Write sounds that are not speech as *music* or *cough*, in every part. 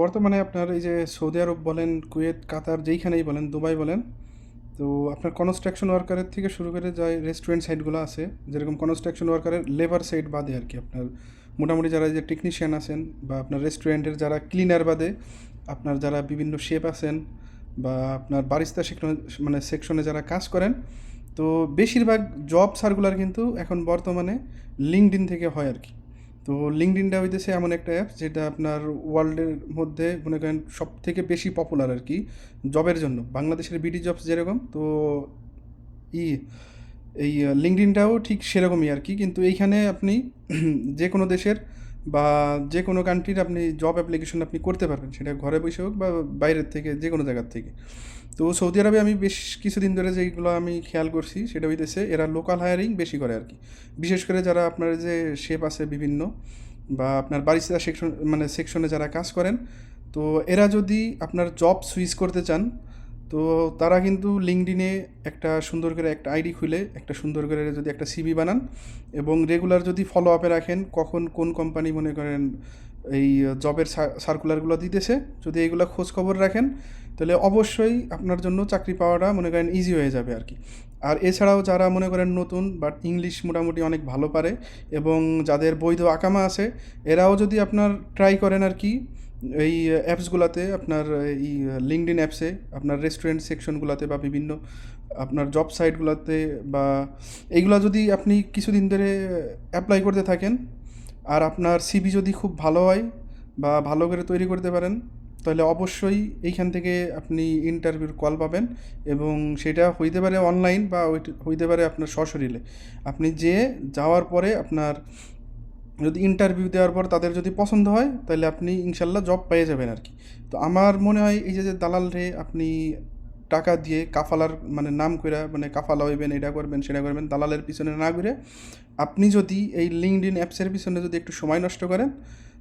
বর্তমানে আপনার এই যে সৌদি আরব বলেন, কুয়েত, কাতার যেইখানেই বলেন, দুবাই বলেন, তো আপনার কনস্ট্রাকশন ওয়ার্কারের থেকে শুরু করে যায় রেস্টুরেন্ট সাইটগুলো আছে, যেরকম কনস্ট্রাকশন ওয়ার্কারের লেবার সাইট বাদে আর কি আপনার। মোটামুটি যারা যে টেকনিশিয়ান আছেন বা আপনার রেস্টুরেন্টের যারা ক্লিনার বাদে, আপনার যারা বিভিন্ন শেপ আছেন বা আপনার বারিস্তা মানে সেকশনে যারা কাজ করেন, তো বেশিরভাগ জব সার্কুলার কিন্তু এখন বর্তমানে লিঙ্কডিন থেকে হয় আর কি। তো লিঙ্কডিনটা হইতেছে এমন একটা অ্যাপ যেটা আপনার ওয়ার্ল্ডের মধ্যে মনে করেন সব থেকে বেশি পপুলার আর কি জবের জন্য। বাংলাদেশের বিডি জবস যেরকম, তো ই, এই লিঙ্কডিনটাও ঠিক সেরকমই আর কি। কিন্তু এইখানে আপনি *clears throat* যে কোনো দেশের বা যে কোনো কান্ট্রির আপনি জব অ্যাপ্লিকেশন আপনি করতে পারবেন, সেটা ঘরে বসে হোক বা বাইরের থেকে, যে কোনো জায়গার থেকে। তো সৌদি আরবে আমি বেশ কিছুদিন ধরে যেগুলো আমি খেয়াল করছি, সেটা হইতেছে এরা লোকাল হায়ারিং বেশি করে আর কি বিশেষ করে যারা আপনার যে শেপ আছে বিভিন্ন, বা আপনার বারিস্তা সেকশন মানে সেকশনে যারা কাজ করেন, তো এরা যদি আপনার জব সুইচ করতে চান তো তারা কিন্তু লিঙ্কডিনে একটা সুন্দর করে একটা আইডি খুলে, একটা সুন্দর করে যদি একটা সিভি বানান এবং রেগুলার যদি ফলো আপে রাখেন, কখন কোন কোম্পানি মনে করেন এই জবের সার্কুলারগুলো দিতেছে, যদি এইগুলো খোঁজ খবর রাখেন, তাহলে অবশ্যই আপনার জন্য চাকরি পাওয়াটা মনে করেন ইজি হয়ে যাবে আর কি। আর এছাড়াও যারা মনে করেন নতুন বাট ইংলিশ মোটামুটি অনেক ভালো পারে এবং যাদের বৈধ আকামা আছে, এরাও যদি আপনার ট্রাই করেন আর কি এই অ্যাপসগুলোতে আপনার এই লিঙ্কডিন অ্যাপসে আপনার রেস্টুরেন্ট সেকশনগুলোতে বা বিভিন্ন, আপনার জব সাইটগুলোতে বা এইগুলো যদি আপনি কিছুদিন ধরে অ্যাপ্লাই করতে থাকেন, আর আপনার সিভি যদি খুব ভালো হয় বা ভালো করে তৈরি করতে পারেন, তাহলে অবশ্যই এইখান থেকে আপনি ইন্টারভিউর কল পাবেন এবং সেটা হইতে পারে অনলাইন বা হইতে পারে আপনার সশরীরে। আপনি যে যাওয়ার পরে আপনার যদি ইন্টারভিউ দেওয়ার পর তাদের যদি পছন্দ হয়, তাহলে আপনি ইনশাল্লাহ জব পেয়ে যাবেন আর কি তো আমার মনে হয় এই যে যে দালাল রে আপনি টাকা দিয়ে কাফালার মানে নাম করে মানে কাফালা হইবেন, এটা করবেন, সেটা করবেন, দালালের পিছনে না ঘুরে আপনি যদি এই লিঙ্কড ইন অ্যাপসের পিছনে যদি একটু সময় নষ্ট করেন,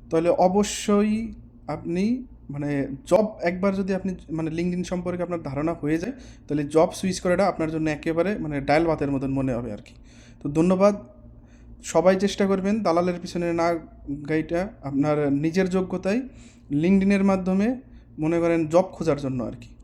তাহলে অবশ্যই আপনি মানে জব একবার যদি আপনি মানে লিঙ্কড ইন সম্পর্কে আপনার ধারণা হয়ে যায়, তাহলে জব সুইচ করাটা আপনার জন্য একেবারে মানে ডায়াল ভাতের মতন মনে হবে আর কি তো ধন্যবাদ সবাই চেষ্টা করবেন দালালের পিছনে না গাইটা আপনার নিজের যোগ্যতায় লিঙ্কডিনের মাধ্যমে মনে করেন জব খোঁজার জন্য আর কি।